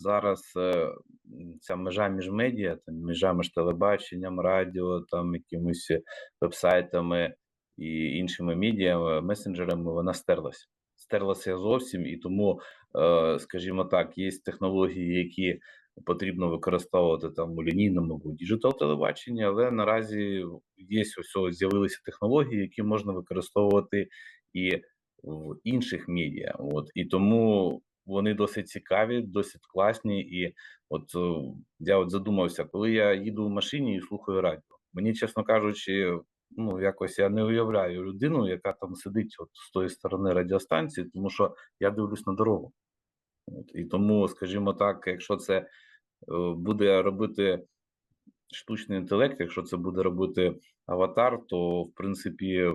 зараз е, ця межа між медіа, там, межа між телебаченням, радіо, там якимись вебсайтами і іншими медіа, месенджерами, вона стерлася. Стерлася зовсім, і тому, е, скажімо так, є технології, які потрібно використовувати там у лінійному або діджитал телебаченні, але наразі є ось з'явилися технології, які можна використовувати і в інших медіа. От і тому вони досить цікаві, досить класні. І от е, я от задумався, коли я їду в машині і слухаю радіо. Мені, чесно кажучи, ну якось я не уявляю людину, яка там сидить от з тої сторони радіостанції, тому що я дивлюсь на дорогу. От, і тому, скажімо так, якщо це е, буде робити штучний інтелект, якщо це буде робити аватар, то в принципі,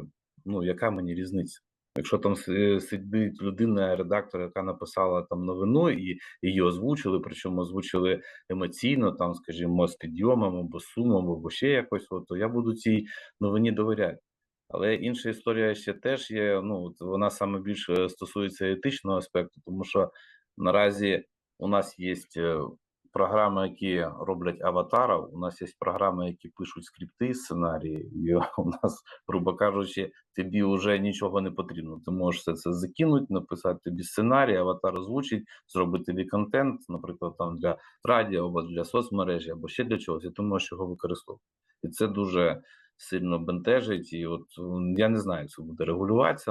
ну яка мені різниця? Якщо там сидить людина, редактор, яка написала там новину, і її озвучили, причому озвучили емоційно, там, скажімо, з підйомом або сумом, або ще якось, от, то я буду цій новині довіряти. Але інша історія ще теж є. Ну от вона саме більше стосується етичного аспекту, тому що наразі у нас є програми, які роблять аватара. У нас є програми, які пишуть скрипти, сценарії, і у нас, грубо кажучи, тобі вже нічого не потрібно. Ти можеш все це закинути, написати тобі сценарій, аватар озвучить, зробити тобі контент, наприклад, там для радіо або для соцмережі, або ще для чогось, і ти можеш його використовувати. І це дуже сильно бентежить. І от я не знаю, як це буде регулюватися.